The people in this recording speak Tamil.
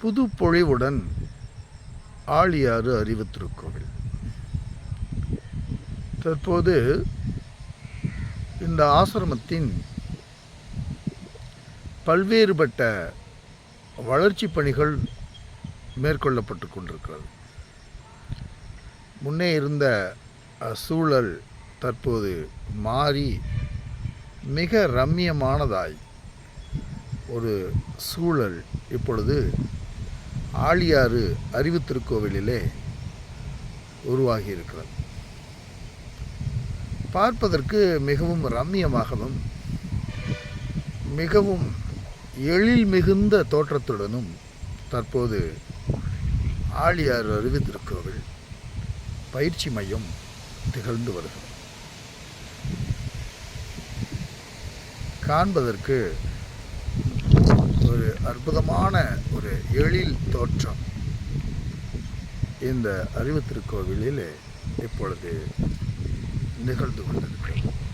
புது பொழிவுடன் ஆழியாறு அறிவு திருக்கோவில் தற்போது இந்த ஆசிரமத்தின் பல்வேறுபட்ட வளர்ச்சி பணிகள் மேற்கொள்ளப்பட்டு கொண்டிருக்கிறது. முன்னே இருந்த சூழல் தற்போது மாறி மிக ரம்மியமானதாய் ஒரு சூழல் இப்பொழுது ஆழியாறு அறிவு திருக்கோவிலிலே உருவாகி இருக்கிறது பார்ப்பதற்கு மிகவும் ரம்மியமாகவும் மிகவும் எழில் மிகுந்த தோற்றத்துடனும் தற்போது ஆழியாறு அறிவு திருக்கோவில் பயிற்சி மையம் திகழ்ந்து வருகிறது. காண்பதற்கு ஒரு அற்புதமான ஒரு எழில் தோற்றம். இந்த அறிவு திருக்கோவிலில் இப்பொழுது நிகழ்ந்து கொண்டிருக்கிறது